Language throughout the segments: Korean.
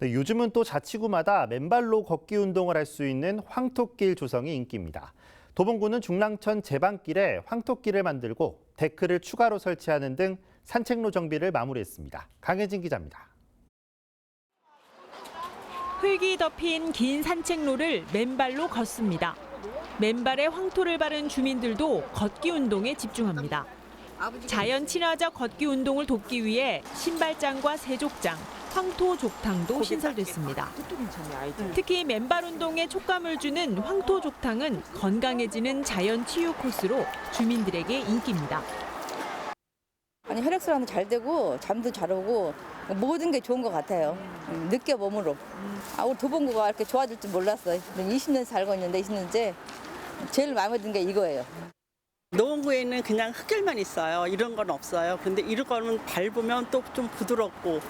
네, 요즘은 또 자치구마다 맨발로 걷기 운동을 할 수 있는 황토길 조성이 인기입니다. 도봉구는 중랑천 제방길에 황토길을 만들고 데크를 추가로 설치하는 등 산책로 정비를 마무리했습니다. 강혜진 기자입니다. 흙이 덮인 긴 산책로를 맨발로 걷습니다. 맨발에 황토를 바른 주민들도 걷기 운동에 집중합니다. 자연 친화적 걷기 운동을 돕기 위해 신발장과 세족장, 황토 족탕도 신설됐습니다. 특히 맨발 운동에 촉감을 주는 황토 족탕은 건강해지는 자연 치유 코스로 주민들에게 인기입니다. 아니 혈액순환도 잘 되고 잠도 잘 오고 모든 게 좋은 것 같아요. 음, 느껴 몸으로. 아 우리 도봉구가 이렇게 좋아질 줄 몰랐어요. 20년 살고 있는데 20년째 제일 마음에 든 게 이거예요. 노원구에는 그냥 흙길만 있어요. 이런 건 없어요. 근데 이런 거는 밟으면 또 좀 부드럽고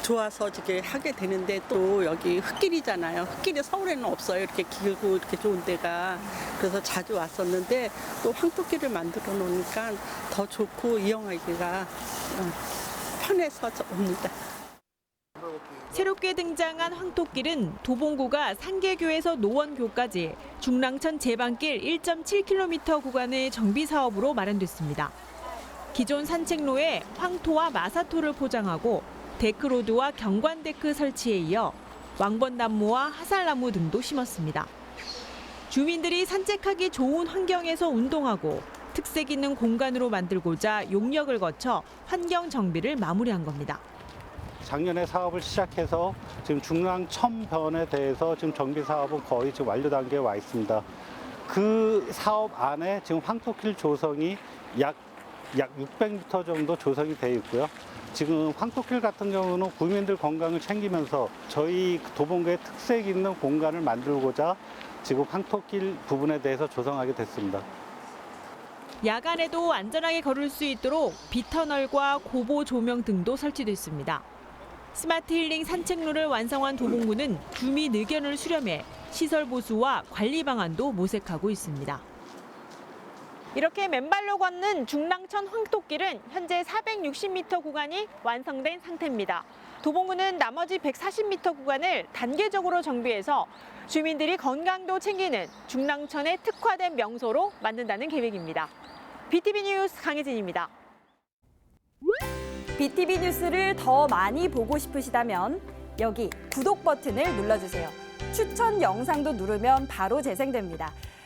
좋아서 이렇게 하게 되는데 또 여기 흙길이잖아요. 흙길이 서울에는 없어요. 이렇게 길고 이렇게 좋은 데가. 그래서 자주 왔었는데 또 황토길을 만들어 놓으니까 더 좋고 이용하기가 어, 편해서 옵니다. 새롭게 등장한 황토길은 도봉구가 상계교에서 노원교까지 중랑천 제방길 1.7km 구간의 정비 사업으로 마련됐습니다. 기존 산책로에 황토와 마사토를 포장하고 데크로드와 경관데크 설치에 이어 왕번나무와 하살나무 등도 심었습니다. 주민들이 산책하기 좋은 환경에서 운동하고 특색 있는 공간으로 만들고자 용역을 거쳐 환경 정비를 마무리한 겁니다. 작년에 사업을 시작해서 지금 중랑 첨변에 대해서 지금 정비 사업은 거의 지금 완료 단계에 와 있습니다. 그 사업 안에 지금 황토길 조성이 약, 약 600m 정도 조성이 되어 있고요. 지금 황토길 같은 경우는 구민들 건강을 챙기면서 저희 도봉구의 특색 있는 공간을 만들고자 지금 황토길 부분에 대해서 조성하게 됐습니다. 야간에도 안전하게 걸을 수 있도록 비터널과 고보 조명 등도 설치됐습니다. 스마트 힐링 산책로를 완성한 도봉구는 주민 의견을 수렴해 시설 보수와 관리 방안도 모색하고 있습니다. 이렇게 맨발로 걷는 중랑천 황토길은 현재 460m 구간이 완성된 상태입니다. 도봉구는 나머지 140m 구간을 단계적으로 정비해서 주민들이 건강도 챙기는 중랑천의 특화된 명소로 만든다는 계획입니다. BTV 뉴스 강혜진입니다. BTV 뉴스를 더 많이 보고 싶으시다면 여기 구독 버튼을 눌러주세요. 추천 영상도 누르면 바로 재생됩니다.